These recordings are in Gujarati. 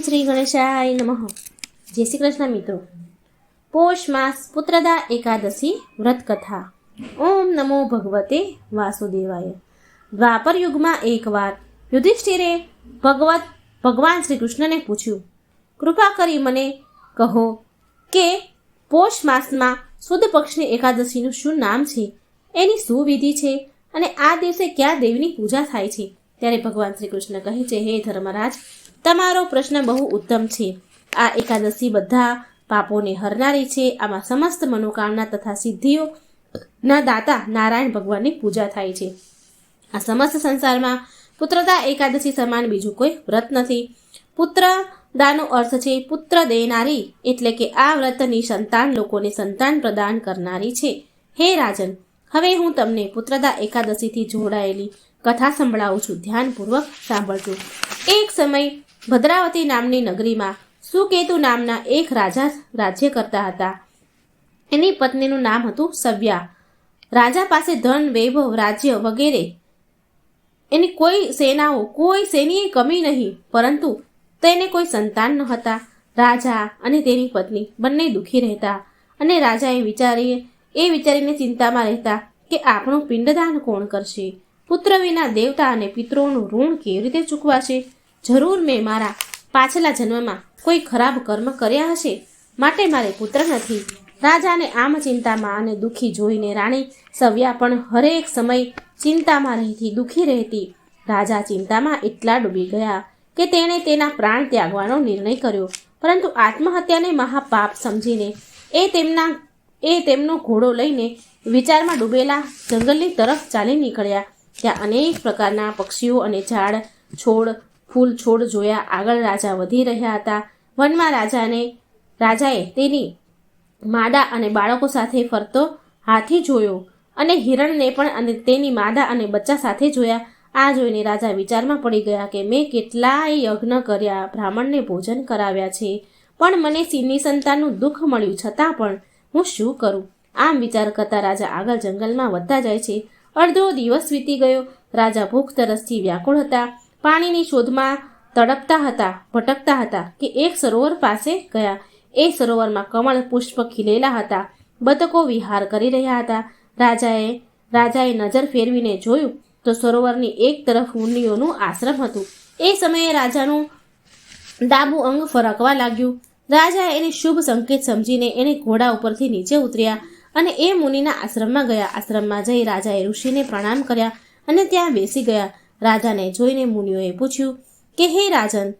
શ્રી ગણેશાય નમઃ જય શ્રી કૃષ્ણ મિત્રો પોષ માસ પુત્રદા એકાદશી વ્રત કથા ઓમ નમો ભગવતે વાસુદેવાય દ્વાપર યુગમાં એકવાર યુધિષ્ઠિરે ભગવત ભગવાન શ્રી કૃષ્ણને પૂછ્યું કૃપા કરી મને કહો કે પોષ માસમાં સુદ પક્ષની એકાદશીનું શું નામ છે? એની શું વિધિ છે? અને આ દિવસે ક્યાં દેવની પૂજા થાય છે? ત્યારે ભગવાન શ્રી કૃષ્ણ કહે છે, હે ધર્મરાજ તમારો પ્રશ્ન બહુ ઉત્તમ છે. આ એકાદશી બધા પાપોને હરનારી છે. આમાં સમસ્ત મનોકામના તથા સિદ્ધિઓ ના દાતા નારાયણ ભગવાનની પૂજા થાય છે. આ સમસ્ત સંસારમાં પુત્રદા એકાદશી સમાન બીજું કોઈ વ્રત નથી. પુત્ર દાનો અર્થ છે પુત્ર દેનારી એટલે કે આ વ્રતની સંતાન લોકોને સંતાન પ્રદાન કરનારી છે. હે રાજન, હવે હું તમને પુત્રદા એકાદશીથી જોડાયેલી કથા સંભળાવું છું. ધ્યાનપૂર્વક સાંભળજો. એક સમય ભદ્રાવતી નામની નગરીમાં સુકેતુ નામના એક રાજા રાજ્ય કરતા હતા. એની પત્નીનું નામ હતું સવ્યા. રાજા પાસે ધન, વૈભવ, રાજ્ય વગેરે. એની કોઈ સેનાઓ, કોઈ સેનીએ કમી નહીં, પરંતુ તેને કોઈ સંતાન ન હતા રાજા અને તેની પત્ની બંને દુઃખી રહેતા અને રાજાએ વિચારી એ વિચારીને ચિંતામાં રહેતા કે આપણું પિંડદાન કોણ કરશે? પુત્ર વિના દેવતા અને પિતૃઓનું ઋણ કેવી રીતે ચૂકવાશે? જરૂર મેં મારા પાછલા જન્મમાં કોઈ ખરાબ કર્મ કર્યા હશે? માટે મારે પુત્ર નથી. રાજાને આમ ચિંતામાં અને દુઃખી જોઈને રાણી સવ્યા પણ હરેક સમય ચિંતામાં રહેતી દુઃખી રહેતી. રાજા ચિંતામાં એટલા ડૂબી ગયા કે તેણે તેના પ્રાણ ત્યાગવાનો નિર્ણય કર્યો. પરંતુ આત્મહત્યાને મહાપાપ સમજીને એ તેમના, એ તેમનો ઘોડો લઈને વિચારમાં ડૂબેલા જંગલની તરફ ચાલી નીકળ્યા. ત્યાં અનેક પ્રકારના પક્ષીઓ અને ઝાડ, છોડ ફૂલ છોડ જોયા આગળ રાજા વધી રહ્યા હતા. વનમાં રાજાને, રાજાએ તેની માદા અને બાળકો સાથે ફરતો હાથી જોયો અને હિરણને પણ અને તેની માદા અને બચ્ચા સાથે જોયા. આ જોઈને રાજા વિચારમાં પડી ગયા કે મેં કેટલાય યજ્ઞ કર્યા, બ્રાહ્મણને ભોજન કરાવ્યા છે, પણ મને સિંહની સંતાનનું દુઃખ મળ્યું, છતાં પણ હું શું કરું? આમ વિચાર કરતા રાજા આગળ જંગલમાં વધતા જાય છે. અડધો દિવસ વીતી ગયો. રાજા ભૂખ તરસથી વ્યાકુળ હતા. પાણીની શોધમાં તડપતા હતા, ભટકતા હતા કે એક સરોવર પાસે ગયા. એ સરોવરમાં કમળ પુષ્પ ખીલેલા હતા. બતકો વિહાર કરી રહ્યા હતા. રાજાએ રાજાએ નજર ફેરવીને જોયું તો સરોવરની એક તરફ મુનિઓનું આશ્રમ હતું. એ સમયે રાજાનું ડાબુ અંગ ફરકવા લાગ્યું. રાજા એને શુભ સંકેત સમજીને એને ઘોડા ઉપરથી નીચે ઉતર્યા અને એ મુનિના આશ્રમમાં ગયા. આશ્રમમાં જઈ રાજાએ ઋષિને પ્રણામ કર્યા અને ત્યાં બેસી ગયા. રાજાને જોઈને મુનિઓએ પૂછ્યું કે, હે રાજન,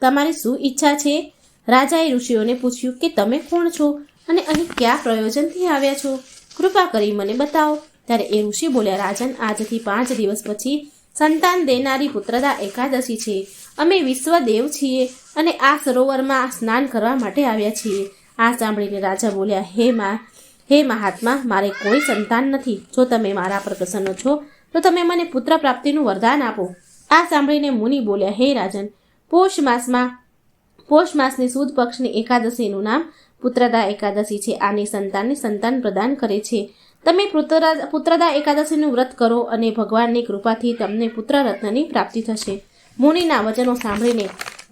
તમારી શું ઈચ્છા છે? રાજાએ ઋષિઓને પૂછ્યું કે, તમે કોણ છો અને અહીં કયા પ્રયોજનથી આવ્યા છો? કૃપા કરી મને બતાવો. ત્યારે એ ઋષિ બોલ્યા, રાજન, આજથી પાંચ દિવસ પછી સંતાન દેનારી પુત્રદા એકાદશી છે. અમે વિશ્વદેવ છીએ અને આ સરોવરમાં સ્નાન કરવા માટે આવ્યા છીએ. આ સાંભળીને રાજા બોલ્યા, હે મા, હે મહાત્મા, મારે કોઈ સંતાન નથી. જો તમે મારા પર પ્રસન્ન છો તો તમે મને પુત્ર પ્રાપ્તિનું વરદાન આપો. આ સાંભળીને મુનિ બોલ્યા, હે રાજન, પોષ માસમાં, પોષ માસની સુદ પક્ષની એકાદશીનું નામ પુત્રદા એકાદશી છે. આની સંતાનને સંતાન પ્રદાન કરે છે. તમે પુત્રદા પુત્રદા એકાદશીનું વ્રત કરો અને ભગવાનની કૃપાથી તમને પુત્ર રત્નની પ્રાપ્તિ થશે. મુનિના વચનો સાંભળીને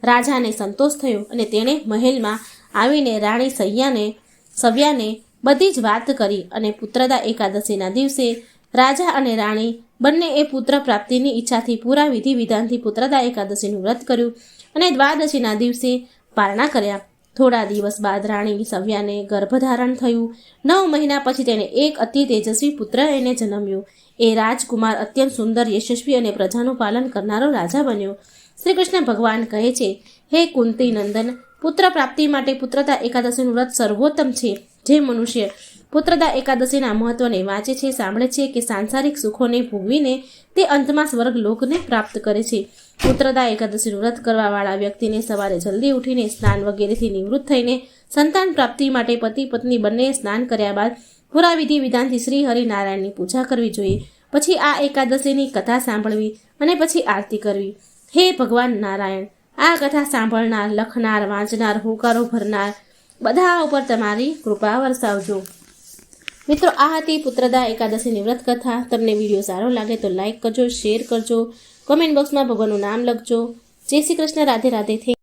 રાજાને સંતોષ થયો અને તેણે મહેલમાં આવીને રાણી સૈયાને, સવ્યાને બધી જ વાત કરી અને પુત્રદા એકાદશીના દિવસે રાજા અને રાણી બંને એ પુત્ર પ્રાપ્તિની ઈચ્છાથી પૂરા વિધિ વિધાનથી પુત્રદા એકાદશીનું વ્રત કર્યું અને દ્વાદશીના દિવસે પારણા કર્યા. થોડા દિવસ બાદ રાણી સવ્યાને ગર્ભધારણ થયું. નવ મહિના પછી તેને એક અતિ તેજસ્વી પુત્ર એને જન્મ્યો. એ રાજકુમાર અત્યંત સુંદર, યશસ્વી અને પ્રજાનું પાલન કરનારો રાજા બન્યો. શ્રી કૃષ્ણ ભગવાન કહે છે, હે કુંતી નંદન પુત્ર પ્રાપ્તિ માટે પુત્રતા એકાદશીનું વ્રત સર્વોત્તમ છે. જે મનુષ્ય પુત્રદા એકાદશીના મહત્વને વાંચે છે, સાંભળે છે કે સાંસારિક સુખોને ભોગવીને તે અંતમાં સ્વર્ગ લોકને પ્રાપ્ત કરે છે. પુત્રદા એકાદશીનું વ્રત કરવાવાળા વ્યક્તિને સવારે જલ્દી ઉઠીને સ્નાન વગેરેથી નિવૃત્ત થઈને સંતાન પ્રાપ્તિ માટે પતિ પત્ની બંને સ્નાન કર્યા બાદ પૂરા વિધિ વિધાનથી શ્રી હરિનારાયણની પૂજા કરવી જોઈએ. પછી આ એકાદશીની કથા સાંભળવી અને પછી આરતી કરવી. હે ભગવાન નારાયણ, આ કથા સાંભળનાર, લખનાર, વાંચનાર, હોકારો ભરનાર, બધા ઉપર તમારી કૃપા વરસાવજો. મિત્રો, આ હતી પુત્રદા એકાદશીની વ્રત કથા. તમને વીડિયો સારો લાગે તો લાઇક કરજો, શેર કરજો. કમેન્ટ બોક્સમાં ભગવાનનું નામ લખજો. જય શ્રી કૃષ્ણ, રાધે રાધે. થેન્ક